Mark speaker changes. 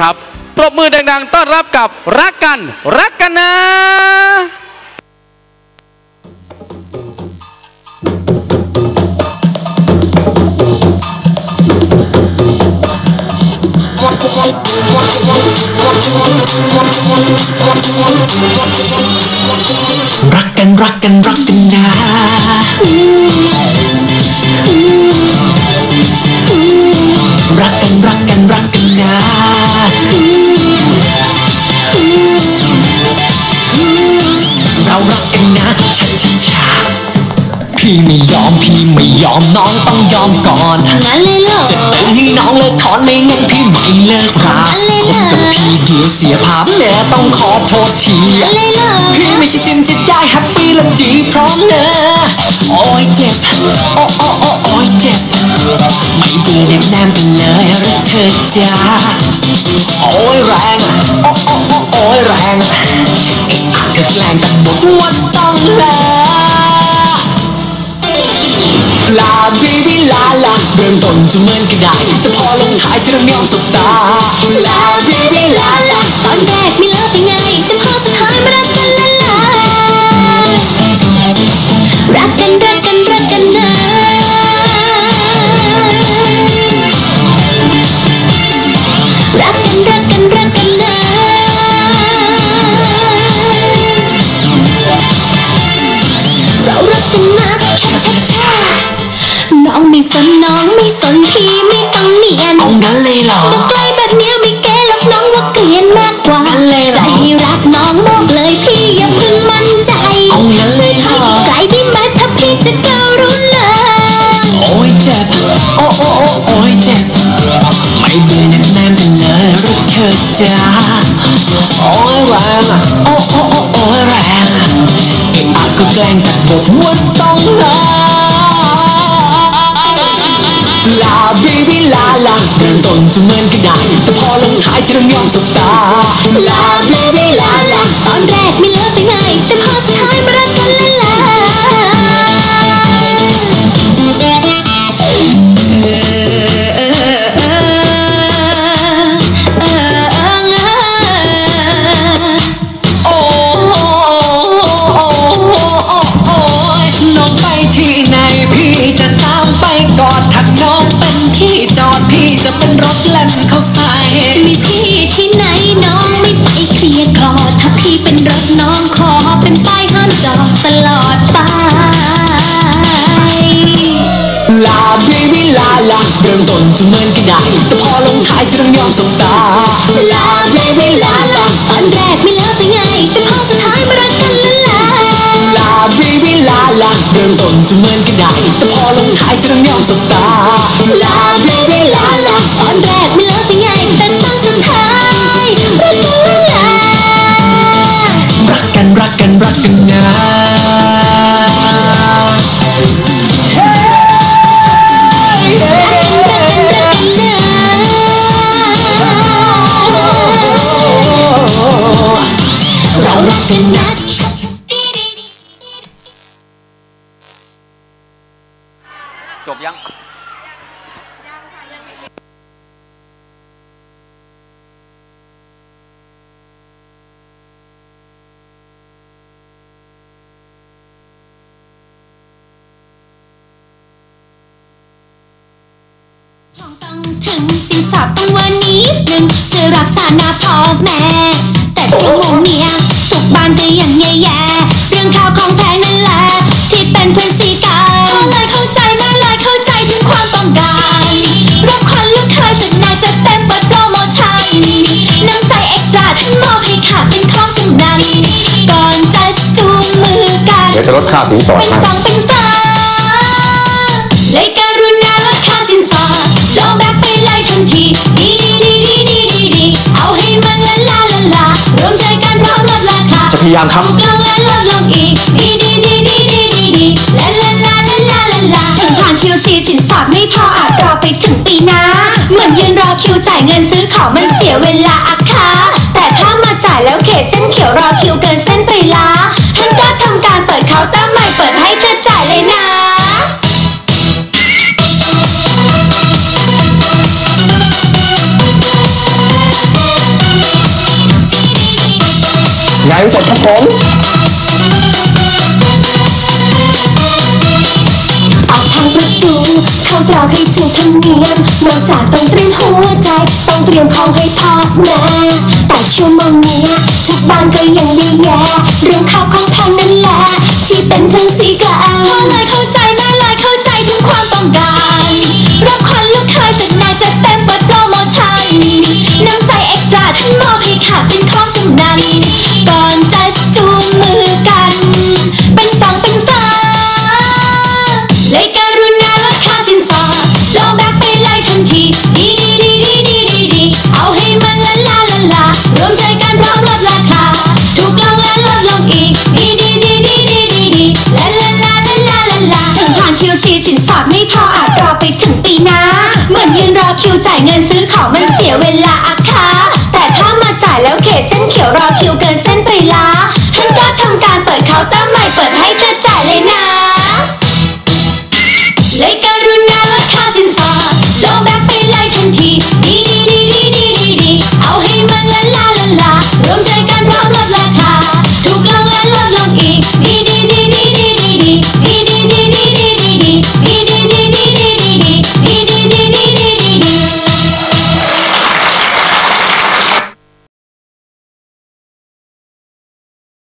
Speaker 1: ครับ ปรบมือดังๆ ต้อนรับกับรักกันรักกันนะ
Speaker 2: รักกันรักกันรักกันนะ เรารักกันนะชาชาชาพี่ไม่ยอมพี่ไม่ยอมน้องต้องยอมก่อน
Speaker 3: งั้นเลยเหรอ
Speaker 2: จะตีให้น้องเลิกถอนไม่งั้นพี่ไม่เลิกราคบกับพี่เดียวเสียภาพแม่ต้องขอโทษที
Speaker 3: งั้นเลยเหรอ
Speaker 2: พี่ไม่ใช่ซิมจะได้แฮปปี้และดีพร้อมเนอะโอ้ยเจ็บโอ้โอ้โอ้โอ้ยเจ็บไม่เบื่อแนบแนมไปเลยหรือเธอจ้าโอ้ยแรงอะโอ้โอ้โอ้โอ้ยแรงอะไอ้ อักก็แกล้งกันหมดว่าต้องลาลาบีบีลาลาเริ่มต้นจะเหมือนกันได้ แต่พอลงท้ายเธอต้องยอมสบตาลาบีบีลาลา
Speaker 3: ตอนแรกไม่เลิกไปไง ไม่สนน้องไม่สนพี่ไม่ต้องเนียน
Speaker 2: เอางั้นเลยเหรอ
Speaker 3: มาใกล้แบบเนี้ยไม่แก้หรอกน้องว่าเกลียนมากกว่า
Speaker 2: งั้นเลยเหรอ
Speaker 3: จะให้รักน้องบอกเลยพี่อย่าเพิ่งมั่นใจ
Speaker 2: เอางั้นเลยเหรอ
Speaker 3: ไกลได้ไหมถ้าพี่จะเดารู้เลย
Speaker 2: โอ้ยเจ็บโอ้โอ้โอ้โอ้ยเจ็บไม่เบื่อแนบแนมไปเลยหรือเธอจ้าโอ้ยแรงอะโอ้โอ้โอ้โอ้ยแรงอะไอ้อักก็แกล้งแต่บอกว่าต้องเลิกลาบีบีลาลาเริ่มต้นจะเหมือนกั ឡា baby ឡាឡាដើរតន់ជំនឿកញ្ញាតផលលំថៃជ្រងង
Speaker 3: សុតាឡា baby ឡា ลาลาเริ่
Speaker 2: ม
Speaker 3: ต้
Speaker 2: นจะเหมือนกันได้แต่พอลงท้ายเธอต้องยอมสบตา
Speaker 3: ลาเบบี้ลาลาตอนแรกไม่เลิกไปไงแต่พอสุดท้ายมารักกันละลา
Speaker 2: ลาบีบีลาลาเริ่มต้นจะเหมือนกันได้แต่พอลงท้ายเธอต้องยอมสบตา
Speaker 3: ต้องถึงสินสอดต้งวันนี้หนึ่งช่วยรักษาหน้าพ่อแม่ แต่ที่หูเมียทุกบ้านก็ยังแย่แย่เรื่องข่าวของแพงนั่นแหละ ที่เป็นเพื่อนสีกันพ่อเลยเข้าใจแม่เลยเข้าใจถึงความต้องการรับควันลูกเคยจากนายจะเต็มเปิดโปรโมชั่นน้ำใจเอ็กซ์ตร้าท่านมอบให้ข้าเป็นของกำนันก่อนจะจูงมือกัน
Speaker 4: เดี๋ยวจะลดค่าสินสอด
Speaker 3: เป็นฟังเป็นฟ้า ยายามค
Speaker 4: รับ
Speaker 3: ถูกลงและลดลงอีกดีดีดีดีดีดีดีละละลาละลาละลาถึงผ่านคิวซีสินสอดไม่พออาจรอไปถึงปีหน้าเหมือนยืนรอคิวจ่ายเงินซื้อของมันเสียเวลาอะค่ะแต่ถ้ามาจ่ายแล้วเขตเส้นเขียวรอคิวเกินเส้นไปละท่านก็ทำการเปิดเคาน์เตอร์ใหม่เปิดให้เธอจ่ายเลยนะ
Speaker 4: สร็จครับผม
Speaker 3: ออกทางประตูเข้าตรอกให้ถูกธรรมเนียมนอกจากต้องเตรียมหัวใจ ต้องเตรียมของให้พ่อแม่แต่ชั่วโมงนี้ทุกบ้านก็ยังดีแย่เรื่องข้าวของแพงนั่นแหละที่เป็นทั้งสีกาพ่อเลยเข้าใจแม่เลยเข้าใจถึงความต้องการรับควันลูกค้าจากนายจะเต็มเปิดโปรโมชั่นน้ำใจเอ็กตร้าท่านมอบให้ค่ะเป็นของกำนัน คิวจ่ายเงินซื้อของมันเสียเวลาอะค่ะแต่ถ้ามาจ่ายแล้วเขตเส้นเขียวรอคิวเกินเส้นไปละท่านก็ทำการเปิดเคาน์เตอร์ใหม่เปิดให้เธอจ่าย